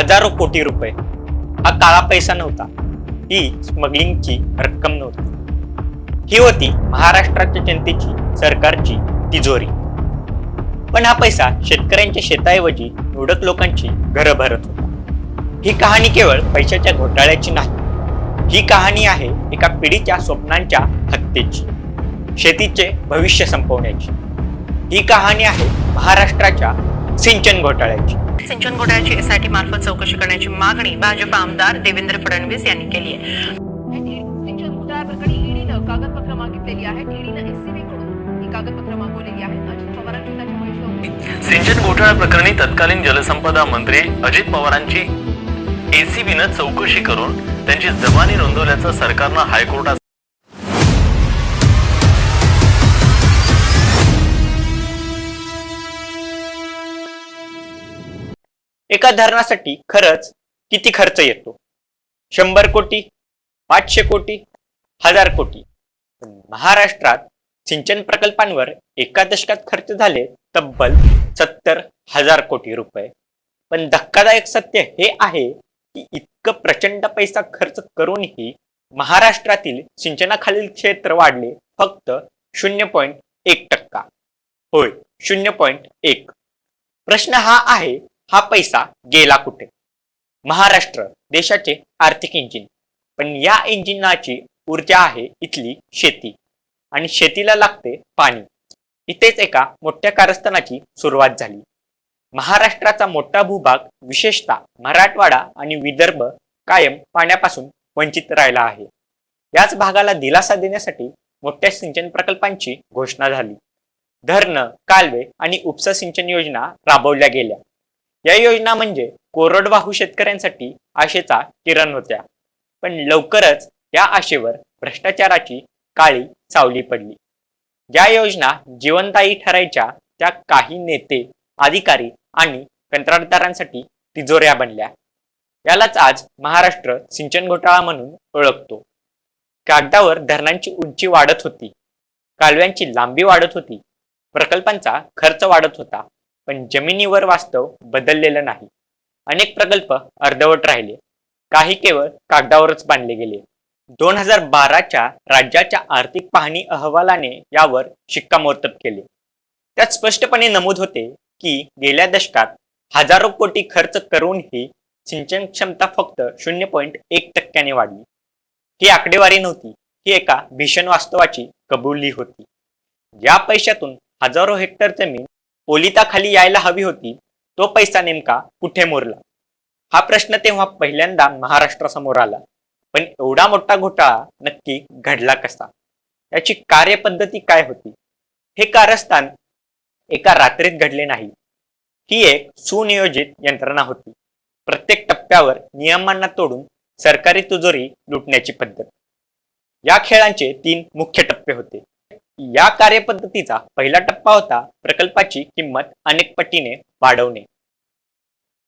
हजारो कोटी रुपये. हा काळा पैसा नव्हता. ही स्मगलिंगची रक्कम नव्हती. ही होती महाराष्ट्राच्या जनतेची सरकारची तिजोरी. पण हा पैसा शेतकऱ्यांच्या शेताऐवजी निवडक लोकांची घरं भरत होता. ही कहाणी केवळ पैशाच्या घोटाळ्याची नाही. ही कहाणी आहे एका पिढीच्या स्वप्नांच्या हत्येची. शेतीचे भविष्य संपवण्याची. ही कहाणी आहे महाराष्ट्राच्या सिंचन घोटाळ्याची. सिंचन घोटाळ्याची एसआयटी मार्फत चौकशी करण्याची मागणी भाजप आमदार देवेंद्र फडणवीस यांनी केली आहे. सिंचन घोटाळ्याप्रकरणी ईडीनं कागदपत्र मागितलेली आहेत ईडीनं एससीबी कडून ही कागदपत्र मागवलेली आहेत अजित पवारांची त्याच्यामुळे सिंचन घोटाळा प्रकरणी तत्कालीन जलसंपदा मंत्री अजित पवारांची एसीबीनं चौकशी करून त्यांची जबानी नोंदवल्याचं सरकारनं हायकोर्टात एका धरणासाठी खरंच किती खर्च येतो? शंभर कोटी पाचशे कोटी हजार कोटी. महाराष्ट्रात सिंचन प्रकल्पांवर एका दशकात खर्च झाले तब्बल सत्तर हजार कोटी रुपये. पण धक्कादायक सत्य हे आहे की इतकं प्रचंड पैसा खर्च करूनही महाराष्ट्रातील सिंचनाखालील क्षेत्र वाढले फक्त शून्य पॉईंट एक टक्का. होय शून्य पॉईंट एक. प्रश्न हा आहे हा पैसा गेला कुठे? महाराष्ट्र देशाचे आर्थिक इंजिन पण या इंजिनाची ऊर्जा आहे इथली शेती. आणि शेतीला लागते पाणी. इथेच एका मोठ्या कारस्थानाची सुरुवात झाली. महाराष्ट्राचा मोठा भूभाग विशेषतः मराठवाडा आणि विदर्भ कायम पाण्यापासून वंचित राहिला आहे. याच भागाला दिलासा देण्यासाठी मोठ्या सिंचन प्रकल्पांची घोषणा झाली. धरणं कालवे आणि उपसा सिंचन योजना राबवल्या गेल्या. या योजना म्हणजे कोरडवाहू शेतकऱ्यांसाठी आशेचा किरण होत्या. पण लवकरच या आशेवर भ्रष्टाचाराची काळी सावली पडली. ज्या योजना जीवनदायी ठरायच्या त्या काही नेते अधिकारी आणि कंत्राटदारांसाठी तिजोऱ्या बनल्या. यालाच आज महाराष्ट्र सिंचन घोटाळा म्हणून ओळखतो. कागदावर धरणांची उंची वाढत होती. कालव्यांची लांबी वाढत होती. प्रकल्पांचा खर्च वाढत होता. पण जमिनीवर वास्तव बदललेलं नाही. अनेक प्रकल्प अर्धवट राहिले. काही केवळ कागदावरच बांधले गेले. दोन हजार बाराच्या राज्याच्या आर्थिक पाहणी अहवालाने यावर शिक्कामोर्तब केले. त्यात स्पष्टपणे नमूद होते की गेल्या दशकात हजारो कोटी खर्च करूनही सिंचन क्षमता फक्त शून्य पॉईंट एक टक्क्याने वाढली. ही आकडेवारी नव्हती. ही एका भीषण वास्तवाची कबुली होती. या पैशातून हजारो हेक्टर जमीन ओलिताखाली यायला हवी होती तो पैसा नेमका कुठे मोरला? हा प्रश्न तेव्हा पहिल्यांदा महाराष्ट्रासमोर आला. पण एवढा मोठा घोटाळा नक्की घडला कसा? याची कार्यपद्धती काय होती? हे कारस्थान एका रात्रीत घडले नाही. ही एक सुनियोजित यंत्रणा होती. प्रत्येक टप्प्यावर नियमांना तोडून सरकारी तुजोरी लुटण्याची पद्धत. या खेळांचे तीन मुख्य टप्पे होते. या कार्यपद्धतीचा पहिला टप्पा होता प्रकल्पाची किंमत अनेक पटीने वाढवणे.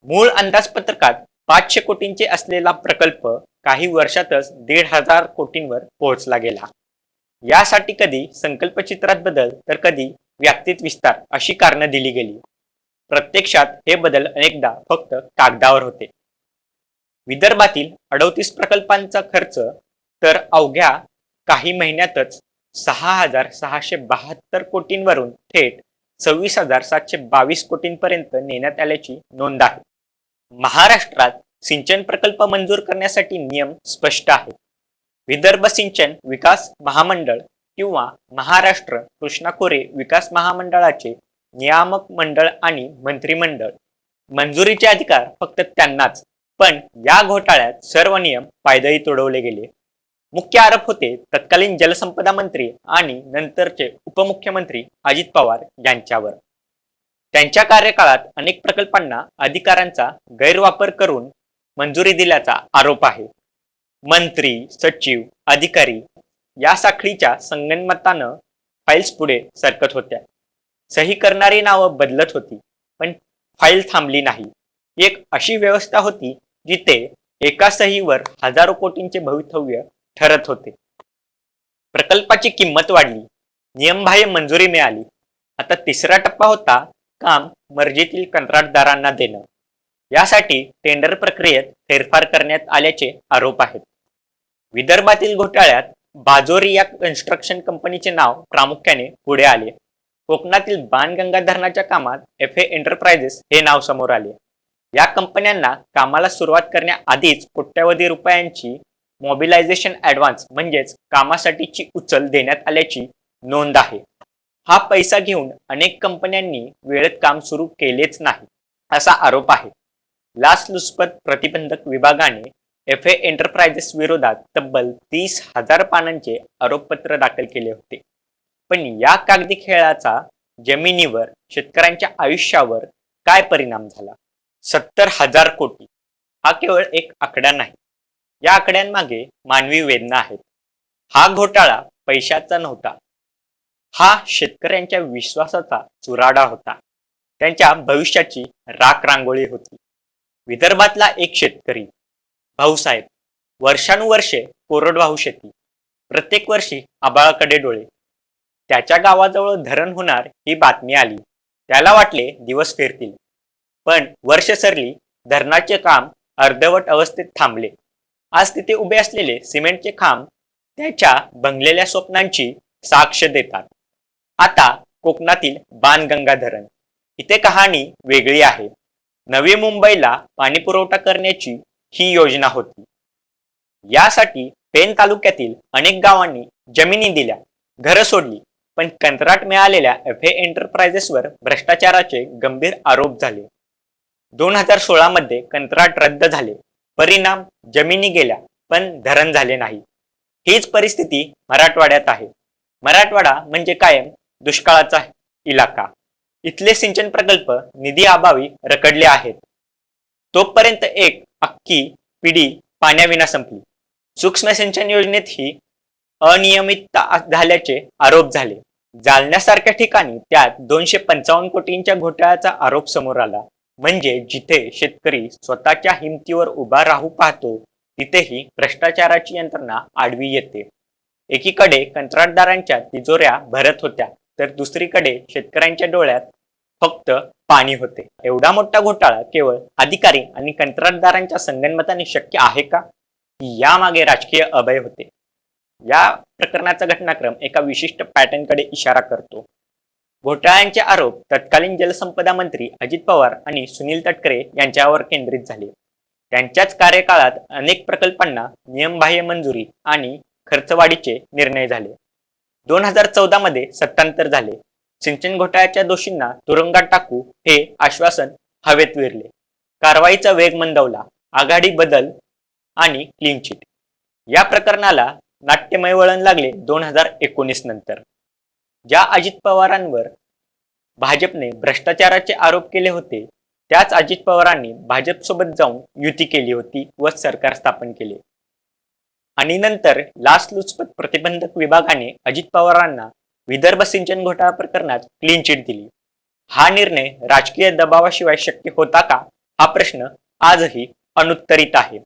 मूळ अंदाजपत्रकात पाचशे कोटींचे असलेला प्रकल्प काही वर्षातच दीड हजार कोटींवर पोहोचला गेला. यासाठी कधी संकल्पचित्रात बदल तर कधी व्याप्तीत विस्तार अशी कारणं दिली गेली. प्रत्यक्षात हे बदल अनेकदा फक्त कागदावर होते. विदर्भातील अडोतीस प्रकल्पांचा खर्च तर अवघ्या काही महिन्यातच सहा हजार सहाशे बहात्तर कोटींवरून थेट सव्वीस हजार सातशे बावीस कोटींपर्यंत नेण्यात आल्याची नोंद आहे. महाराष्ट्रात सिंचन प्रकल्प मंजूर करण्यासाठी नियम स्पष्ट आहेत. विदर्भ सिंचन विकास महामंडळ किंवा महाराष्ट्र कृष्णा खोरे विकास महामंडळाचे नियामक मंडळ आणि मंत्रिमंडळ. मंजुरीचे अधिकार फक्त त्यांनाच पण या घोटाळ्यात सर्व नियम पायदळी तोडवले गेले. मुख्य आरोप होते तत्कालीन जलसंपदा मंत्री आणि नंतरचे उपमुख्यमंत्री अजित पवार यांच्यावर. त्यांच्या कार्यकाळात अनेक प्रकल्पांना अधिकारांचा गैरवापर करून मंजुरी दिल्याचा आरोप आहे. मंत्री सचिव अधिकारी या साखळीच्या संगणमतानं फाईल्स पुढे सरकत होत्या. सही करणारी नावं बदलत होती पण फाईल थांबली नाही. एक अशी व्यवस्था होती जिथे एका सहीवर हजारो कोटींचे भवितव्य ठरत होते. प्रकल्पाची किंमत वाढली. नियमबाह्य मंजुरी मिळाली. आता तिसरा टप्पा होता काम मर्जीतील कंत्राटदारांना देणं. यासाठी टेंडर प्रक्रियेत फेरफार करण्यात आल्याचे आरोप आहेत. विदर्भातील घोटाळ्यात बाजोरी या कन्स्ट्रक्शन कंपनीचे नाव प्रामुख्याने पुढे आले. कोकणातील बाणगंगा धरणाच्या कामात एफ ए एंटरप्राइजेस हे नाव समोर आले. या कंपन्यांना कामाला सुरुवात करण्याआधीच कोट्यवधी रुपयांची मॉबिलायझेशन ऍडव्हान्स म्हणजेच कामासाठीची उचल देण्यात आल्याची नोंद आहे. हा पैसा घेऊन अनेक कंपन्यांनी वेळेत काम सुरू केलेच नाही असा आरोप आहे. लाचलुचपत प्रतिबंधक विभागाने एफ ए एंटरप्राइजेस विरोधात तब्बल तीस हजार पानांचे आरोपपत्र दाखल केले होते. पण या कागदी खेळाचा जमिनीवर शेतकऱ्यांच्या आयुष्यावर काय परिणाम झाला? सत्तर हजार कोटी. हा केवळ एक आकडा नाही. या आकड्यांमागे मानवी वेदना आहेत. हा घोटाळा पैशाचा नव्हता. हा शेतकऱ्यांच्या विश्वासाचा चुराडा होता. त्यांच्या भविष्याची राख रांगोळी होती. विदर्भातला एक शेतकरी भाऊसाहेब वर्षानुवर्षे कोरडवाहू शेती प्रत्येक वर्षी आबाळाकडे डोळे. त्याच्या गावाजवळ धरण होणार ही बातमी आली. त्याला वाटले दिवस फिरतील. पण वर्ष सरली धरणाचे काम अर्धवट अवस्थेत थांबले. आज तिथे उभे असलेले सिमेंटचे खांब त्याच्या बंगलेल्या स्वप्नांची साक्ष देतात. आता कोकणातील बाणगंगा धरण इथे कहाणी वेगळी आहे. नवी मुंबईला पाणी पुरवठा करण्याची ही योजना होती. यासाठी पेन तालुक्यातील अनेक गावांनी जमिनी दिल्या घरं सोडली पण कंत्राट मिळालेल्या एफ ए एंटरप्राइजेसवर भ्रष्टाचाराचे गंभीर आरोप झाले. दोन हजार सोळा मध्ये कंत्राट रद्द झाले. परिणाम जमिनी गेल्या पण धरण झाले नाही. हीच परिस्थिती मराठवाड्यात आहे. मराठवाडा म्हणजे कायम दुष्काळाचा इलाका. इथले सिंचन प्रकल्प निधी अभावी रखडले आहेत. तोपर्यंत एक अख्खी पिढी पाण्याविना संपली. सूक्ष्म सिंचन योजनेत ही अनियमितता झाल्याचे आरोप झाले. जालन्यासारख्या ठिकाणी त्यात दोनशे पंचावन्न कोटींच्या घोटाळ्याचा आरोप समोर आला. म्हणजे जिथे शेतकरी स्वतःच्या हिमतीवर उभा राहू पाहतो तिथेही भ्रष्टाचाराची यंत्रणा आडवी येते. एकीकडे कंत्राटदारांच्या तिजोऱ्या भरत होत्या तर दुसरीकडे शेतकऱ्यांच्या डोळ्यात फक्त पाणी होते. एवढा मोठा घोटाळा केवळ अधिकारी आणि कंत्राटदारांच्या संगनमताने शक्य आहे का? यामागे राजकीय अभय होते. या प्रकरणाचा घटनाक्रम एका विशिष्ट पॅटर्नकडे इशारा करतो. घोटाळ्यांचे आरोप तत्कालीन जलसंपदा मंत्री अजित पवार आणि सुनील तटकरे यांच्यावर केंद्रित झाले. त्यांच्याच कार्यकाळात अनेक प्रकल्पांना नियमबाह्य मंजुरी आणि खर्चवाढीचे निर्णय झाले. दोन हजार चौदा मध्ये सत्तांतर झाले. सिंचन घोटाळ्याच्या दोषींना तुरुंगात टाकू हे आश्वासन हवेत विरले. कारवाईचा वेग मंदवला आघाडी बदल आणि क्लीन चिट या प्रकरणाला नाट्यमय वळण लागले दोन हजार एकोणीस नंतर. ज्या अजित पवारांवर भाजपने भ्रष्टाचाराचे आरोप केले होते त्याच अजित पवारांनी भाजपसोबत जाऊन युती केली होती व सरकार स्थापन केले. आणि नंतर लाचलुचपत प्रतिबंधक विभागाने अजित पवारांना विदर्भ सिंचन घोटाळा प्रकरणात क्लीन चिट दिली. हा निर्णय राजकीय दबावाशिवाय शक्य होता का? हा प्रश्न आजही अनुत्तरित आहे.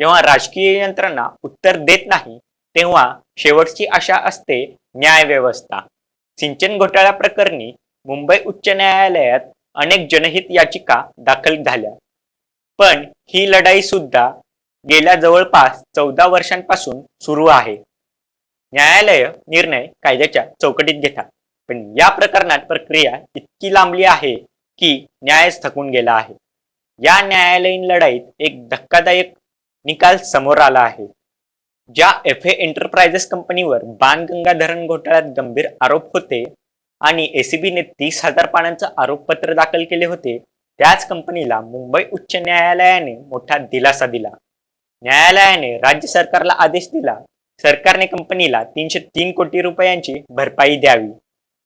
जेव्हा राजकीय यंत्रणा उत्तर देत नाही तेव्हा शेवटची आशा असते न्याय व्यवस्था सिंचन घोटाळा प्रकरणी मुंबई उच्च न्यायालयात अनेक जनहित याचिका दाखल झाल्या. पण ही लढाई सुद्धा गेल्या जवळपास चौदा वर्षांपासून सुरू आहे. न्यायालय निर्णय कायद्याच्या चौकटीत घेतात. पण या प्रकरणात प्रक्रिया इतकी लांबली आहे की न्यायच थकून गेला आहे. या न्यायालयीन लढाईत एक धक्कादायक निकाल समोर आला आहे. ज्या एफ ए एंटरप्राइजेस कंपनीवर बाणगंगा धरण घोटाळ्यात गंभीर आरोप होते आणि एसीबीने तीस हजार पानांचं आरोपपत्र दाखल केले होते त्याच कंपनीला मुंबई उच्च न्यायालयाने मोठा दिलासा दिला. न्यायालयाने राज्य सरकारला आदेश दिला सरकारने कंपनीला तीनशे तीन कोटी रुपयांची भरपाई द्यावी.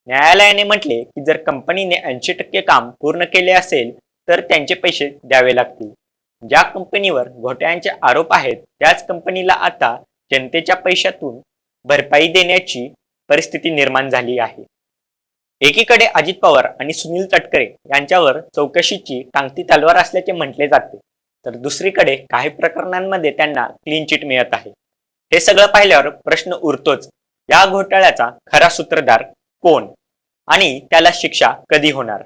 न्यायालयाने म्हटले की जर कंपनीने ऐंशी टक्के काम पूर्ण केले असेल तर त्यांचे पैसे द्यावे लागतील. ज्या कंपनीवर घोटाळ्यांचे आरोप आहेत त्याच कंपनीला आता जनतेच्या पैशातून भरपाई देण्याची परिस्थिती निर्माण झाली आहे. एकीकडे अजित पवार आणि सुनील तटकरे यांच्यावर चौकशीची टांगती तलवार असल्याचे म्हटले जाते तर दुसरीकडे काही प्रकरणांमध्ये त्यांना क्लीन चिट मिळत आहे. हे सगळं पाहिल्यावर प्रश्न उरतोच या घोटाळ्याचा खरा सूत्रधार कोण? आणि त्याला शिक्षा कधी होणार?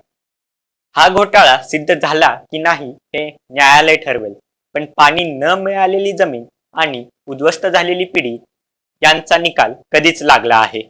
हा घोटाळा सिद्ध झाला की नाही हे न्यायालय ठरवेल. पण पाणी न मिळालेली जमीन आणि उद्ध्वस्त झालेली पिढी यांचा निकाल कधीच लागला आहे.